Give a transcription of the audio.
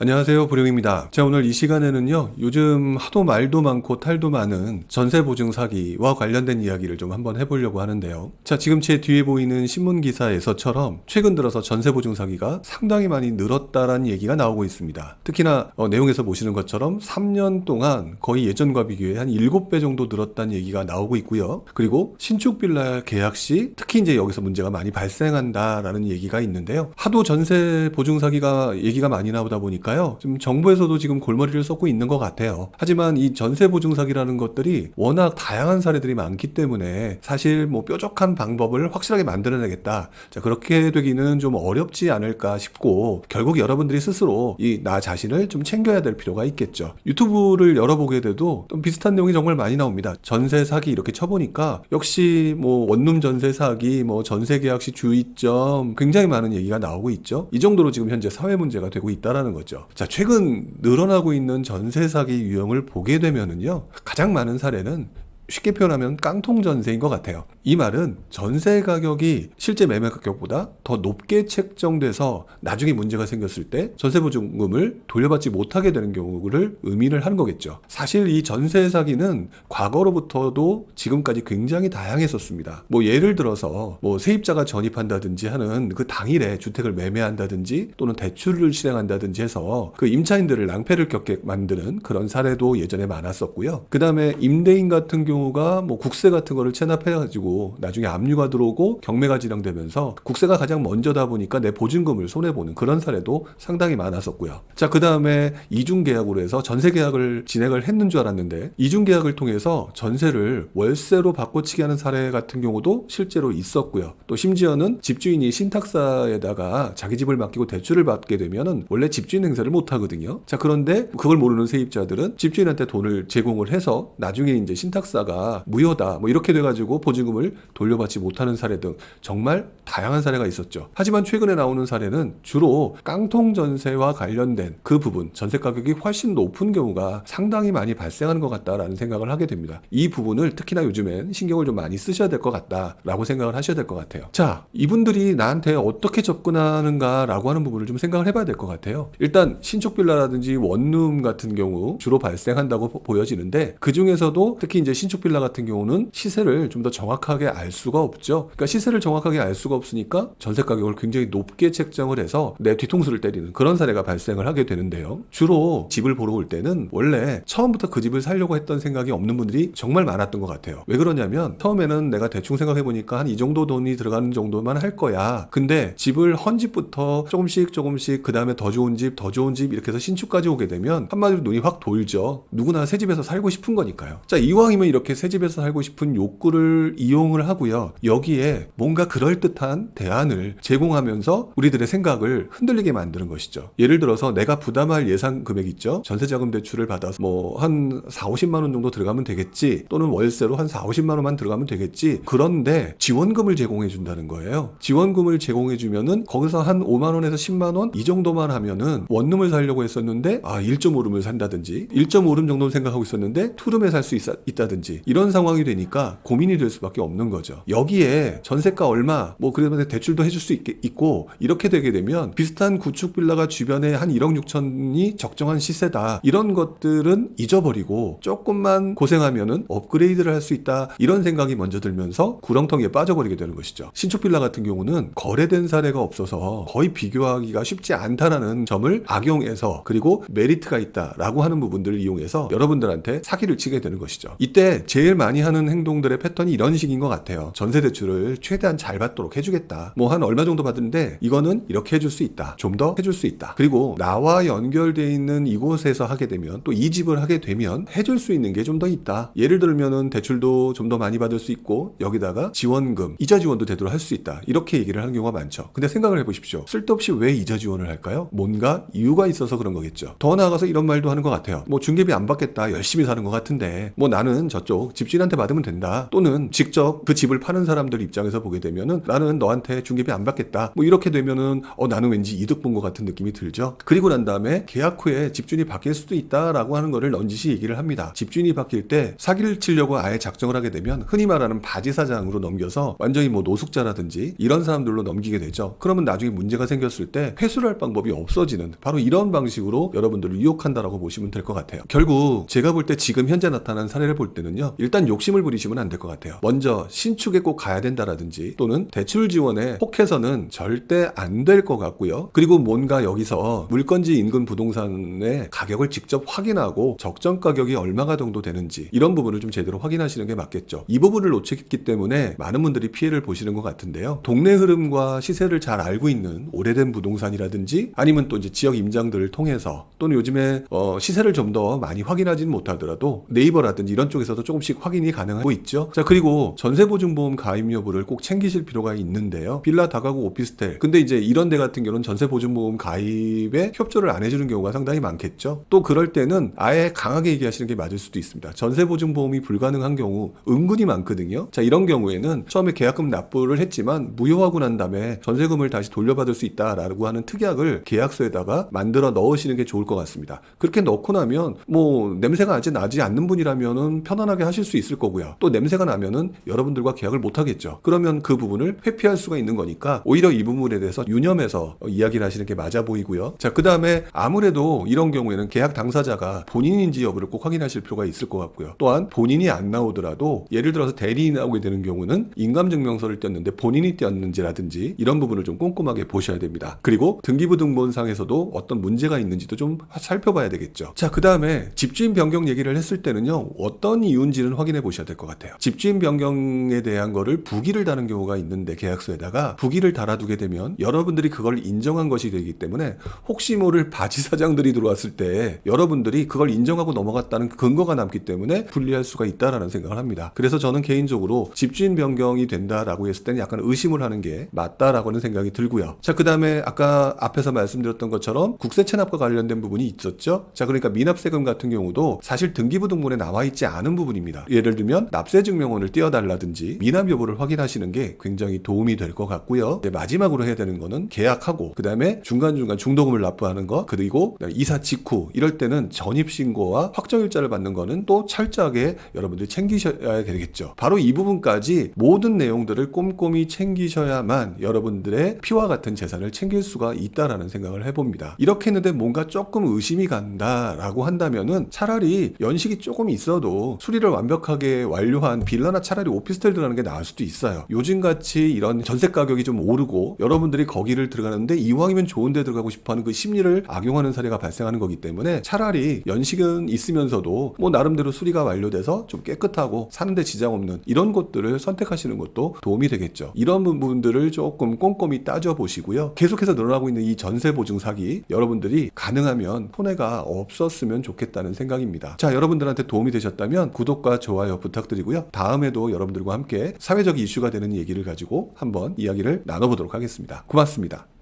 안녕하세요. 보령입니다. 자, 오늘 이 시간에는요, 요즘 하도 말도 많고 탈도 많은 전세 보증 사기와 관련된 이야기를 좀 한번 해보려고 하는데요. 자, 지금 제 뒤에 보이는 신문 기사에서처럼 최근 들어서 전세 보증 사기가 상당히 많이 늘었다라는 얘기가 나오고 있습니다. 특히나 어, 내용에서 보시는 것처럼 3년 동안 거의 예전과 비교해 한 7배 정도 늘었다는 얘기가 나오고 있고요. 그리고 신축 빌라 계약 시 특히 이제 여기서 문제가 많이 발생한다라는 얘기가 있는데요. 하도 전세 보증 사기가 얘기가 많이 나오다 보니까 요. 좀 정부에서도 지금 골머리를 쏟고 있는 것 같아요. 하지만 이 전세 보증 사기라는 것들이 워낙 다양한 사례들이 많기 때문에 사실 뭐 뾰족한 방법을 확실하게 만들어내겠다. 자, 그렇게 되기는 좀 어렵지 않을까 싶고 결국 여러분들이 스스로 이 나 자신을 좀 챙겨야 될 필요가 있겠죠. 유튜브를 열어보게 돼도 좀 비슷한 내용이 정말 많이 나옵니다. 전세 사기 이렇게 쳐보니까 역시 뭐 원룸 전세 사기, 뭐 전세 계약 시 주의점 굉장히 많은 얘기가 나오고 있죠. 이 정도로 지금 현재 사회 문제가 되고 있다라는 거죠. 자, 최근 늘어나고 있는 전세 사기 유형을 보게 되면은요. 가장 많은 사례는 쉽게 표현하면 깡통 전세인 것 같아요. 이 말은 전세 가격이 실제 매매 가격보다 더 높게 책정돼서 나중에 문제가 생겼을 때 전세 보증금을 돌려받지 못하게 되는 경우를 의미를 하는 거겠죠. 사실 이 전세 사기는 과거로부터도 지금까지 굉장히 다양했었습니다. 뭐 예를 들어서 뭐 세입자가 전입한다든지 하는 그 당일에 주택을 매매한다든지 또는 대출을 실행한다든지 해서 그 임차인들을 낭패를 겪게 만드는 그런 사례도 예전에 많았었고요. 그 다음에 임대인 같은 경우 가 뭐 국세 같은 거를 체납해가지고 나중에 압류가 들어오고 경매가 진행되면서 국세가 가장 먼저다 보니까 내 보증금을 손해보는 그런 사례도 상당히 많았었고요. 자, 그 다음에 이중 계약으로 해서 전세 계약을 진행을 했는 줄 알았는데 이중 계약을 통해서 전세를 월세로 바꿔치기 하는 사례 같은 경우도 실제로 있었고요. 또 심지어는 집주인이 신탁사에다가 자기 집을 맡기고 대출을 받게 되면은 원래 집주인 행사를 못 하거든요. 자, 그런데 그걸 모르는 세입자들은 집주인한테 돈을 제공을 해서 나중에 이제 신탁사가 무효다 뭐 이렇게 돼가지고 보증금을 돌려받지 못하는 사례 등 정말 다양한 사례가 있었죠. 하지만 최근에 나오는 사례는 주로 깡통 전세와 관련된 그 부분 전세 가격이 훨씬 높은 경우가 상당히 많이 발생하는 것 같다라는 생각을 하게 됩니다. 이 부분을 특히나 요즘엔 신경을 좀 많이 쓰셔야 될 것 같다라고 생각을 하셔야 될 것 같아요. 자, 이분들이 나한테 어떻게 접근하는가라고 하는 부분을 좀 생각을 해봐야 될 것 같아요. 일단 신축 빌라라든지 원룸 같은 경우 주로 발생한다고 보- 보여지는데 그 중에서도 특히 이제 신축 빌라 같은 경우는 시세를 좀 더 정확하게 알 수가 없죠. 그러니까 시세를 정확하게 알 수가 없으니까 전세 가격을 굉장히 높게 책정을 해서 내 뒤통수를 때리는 그런 사례가 발생을 하게 되는데요. 주로 집을 보러 올 때는 원래 처음부터 그 집을 살려고 했던 생각이 없는 분들이 정말 많았던 것 같아요. 왜 그러냐면 처음에는 내가 대충 생각해 보니까 한 이 정도 돈이 들어가는 정도만 할 거야. 근데 집을 헌 집부터 조금씩 조금씩 그 다음에 더 좋은 집, 더 좋은 집 이렇게 해서 신축까지 오게 되면 한마디로 눈이 확 돌죠. 누구나 새 집에서 살고 싶은 거니까요. 자 이왕이면 이렇게 새 집에서 살고 싶은 욕구를 이용을 하고요. 여기에 뭔가 그럴듯한 대안을 제공하면서 우리들의 생각을 흔들리게 만드는 것이죠. 예를 들어서 내가 부담할 예상 금액 있죠. 전세자금 대출을 받아서 뭐 한 4, 50만 원 정도 들어가면 되겠지. 또는 월세로 한 4, 50만 원만 들어가면 되겠지. 그런데 지원금을 제공해 준다는 거예요. 지원금을 제공해 주면은 거기서 한 5만 원에서 10만 원 이 정도만 하면은 원룸을 살려고 했었는데 아 1.5룸을 산다든지 1.5룸 정도는 생각하고 있었는데 투룸에 살 수 있다든지 이런 상황이 되니까 고민이 될 수밖에 없는 거죠. 여기에 전세가 얼마 뭐 그러면 대출도 해줄 수 있, 있고 이렇게 되게 되면 비슷한 구축 빌라가 주변에 한 1억 6천이 적정한 시세다 이런 것들은 잊어버리고 조금만 고생하면은 업그레이드를 할 수 있다 이런 생각이 먼저 들면서 구렁텅이에 빠져버리게 되는 것이죠. 신축 빌라 같은 경우는 거래된 사례가 없어서 거의 비교하기가 쉽지 않다라는 점을 악용해서 그리고 메리트가 있다라고 하는 부분들을 이용해서 여러분들한테 사기를 치게 되는 것이죠. 이때 제일 많이 하는 행동들의 패턴이 이런 식인 것 같아요. 전세 대출을 최대한 잘 받도록 해주겠다. 뭐 한 얼마 정도 받는데 이거는 이렇게 해줄 수 있다. 좀 더 해줄 수 있다. 그리고 나와 연결돼 있는 이곳에서 하게 되면 또 이 집을 하게 되면 해줄 수 있는 게 좀 더 있다. 예를 들면은 대출도 좀 더 많이 받을 수 있고 여기다가 지원금, 이자 지원도 되도록 할 수 있다. 이렇게 얘기를 하는 경우가 많죠. 근데 생각을 해보십시오. 쓸데없이 왜 이자 지원을 할까요? 뭔가 이유가 있어서 그런 거겠죠. 더 나아가서 이런 말도 하는 것 같아요. 뭐 중개비 안 받겠다. 열심히 사는 것 같은데 뭐 나는 저쪽 쪽 집주인한테 받으면 된다. 또는 직접 그 집을 파는 사람들 입장에서 보게 되면은 나는 너한테 중개비 안 받겠다. 뭐 이렇게 되면은 어 나는 왠지 이득 본 것 같은 느낌이 들죠. 그리고 난 다음에 계약 후에 집주인이 바뀔 수도 있다라고 하는 거를 넌지시 얘기를 합니다. 집주인이 바뀔 때 사기를 치려고 아예 작정을 하게 되면 흔히 말하는 바지 사장으로 넘겨서 완전히 뭐 노숙자라든지 이런 사람들로 넘기게 되죠. 그러면 나중에 문제가 생겼을 때 회수를 할 방법이 없어지는 바로 이런 방식으로 여러분들을 유혹한다라고 보시면 될 것 같아요. 결국 제가 볼 때 지금 현재 나타난 사례를 볼 때는 요. 일단 욕심을 부리시면 안 될 것 같아요. 먼저 신축에 꼭 가야 된다라든지 또는 대출 지원에 혹해서는 절대 안 될 것 같고요. 그리고 뭔가 여기서 물건지 인근 부동산의 가격을 직접 확인하고 적정 가격이 얼마가 정도 되는지 이런 부분을 좀 제대로 확인하시는 게 맞겠죠. 이 부분을 놓쳤기 때문에 많은 분들이 피해를 보시는 것 같은데요. 동네 흐름과 시세를 잘 알고 있는 오래된 부동산이라든지 아니면 또 이제 지역 임장들을 통해서 또는 요즘에 어, 시세를 좀 더 많이 확인하지는 못하더라도 네이버라든지 이런 쪽에서도 조금씩 확인이 가능하고 있죠. 자 그리고 전세보증보험 가입 여부를 꼭 챙기실 필요가 있는데요. 빌라 다가구 오피스텔. 근데 이제 이런 데 같은 경우는 전세보증보험 가입에 협조를 안 해주는 경우가 상당히 많겠죠. 또 그럴 때는 아예 강하게 얘기하시는 게 맞을 수도 있습니다. 전세보증보험이 불가능한 경우 은근히 많거든요. 자 이런 경우에는 처음에 계약금 납부를 했지만 무효하고 난 다음에 전세금을 다시 돌려받을 수 있다라고 하는 특약을 계약서에다가 만들어 넣으시는 게 좋을 것 같습니다. 그렇게 넣고 나면 뭐 냄새가 아직 나지 않는 분이라면은 편안하게 하실 수 있을 거고요. 또 냄새가 나면은 여러분들과 계약을 못 하겠죠. 그러면 그 부분을 회피할 수가 있는 거니까 오히려 이 부분에 대해서 유념해서 어, 이야기를 하시는 게 맞아 보이고요. 자, 그 다음에 아무래도 이런 경우에는 계약 당사자가 본인인지 여부를 꼭 확인하실 필요가 있을 것 같고요. 또한 본인이 안 나오더라도 예를 들어서 대리인이 나오게 되는 경우는 인감증명서를 띄었는데 본인이 띄었는지라든지 이런 부분을 좀 꼼꼼하게 보셔야 됩니다. 그리고 등기부등본상에서도 어떤 문제가 있는지도 좀 살펴봐야 되겠죠. 자, 그 다음에 집주인 변경 얘기를 했을 때는요, 어떤 이유 인지는 확인해 보셔야 될 것 같아요. 집주인 변경에 대한 거를 부기를 다는 경우가 있는데 계약서에다가 부기를 달아두게 되면 여러분들이 그걸 인정한 것이 되기 때문에 혹시 모를 바지 사장들이 들어왔을 때 여러분들이 그걸 인정하고 넘어갔다는 근거가 남기 때문에 불리할 수가 있다라는 생각을 합니다. 그래서 저는 개인적으로 집주인 변경이 된다라고 했을 때는 약간 의심을 하는 게 맞다라고는 생각이 들고요. 자, 그 다음에 아까 앞에서 말씀드렸던 것처럼 국세 체납과 관련된 부분이 있었죠. 자, 그러니까 미납세금 같은 경우도 사실 등기부등본에 나와 있지 않은 부분 입니다. 예를 들면 납세 증명원을 띄워달라든지 미납 여부를 확인하시는 게 굉장히 도움이 될 것 같고요. 마지막으로 해야 되는 거는 계약하고 그 다음에 중간중간 중도금을 납부하는 거 그리고 이사 직후 이럴 때는 전입 신고와 확정일자를 받는 거는 또 철저하게 여러분들이 챙기셔야 되겠죠. 바로 이 부분까지 모든 내용들을 꼼꼼히 챙기셔야만 여러분들의 피와 같은 재산을 챙길 수가 있다라는 생각을 해봅니다. 이렇게 했는데 뭔가 조금 의심이 간다라고 한다면은 차라리 연식이 조금 있어도 수리 를 완벽하게 완료한 빌라나 차라리 오피스텔 들어가는 게 나을 수도 있어요. 요즘같이 이런 전세 가격이 좀 오르고 여러분들이 거기를 들어가는데 이왕이면 좋은 데 들어가고 싶어 하는 그 심리를 악용하는 사례가 발생하는 거기 때문에 차라리 연식은 있으면서도 뭐 나름대로 수리가 완료돼서 좀 깨끗하고 사는데 지장 없는 이런 곳들을 선택하시는 것도 도움이 되겠죠. 이런 부분들을 조금 꼼꼼히 따져 보시고요. 계속해서 늘어나고 있는 이 전세 보증 사기 여러분들이 가능하면 손해가 없었으면 좋겠다는 생각입니다. 자, 여러분들한테 도움이 되셨다면 구독과 좋아요 부탁드리고요. 다음에도 여러분들과 함께 사회적 이슈가 되는 얘기를 가지고 한번 이야기를 나눠보도록 하겠습니다. 고맙습니다.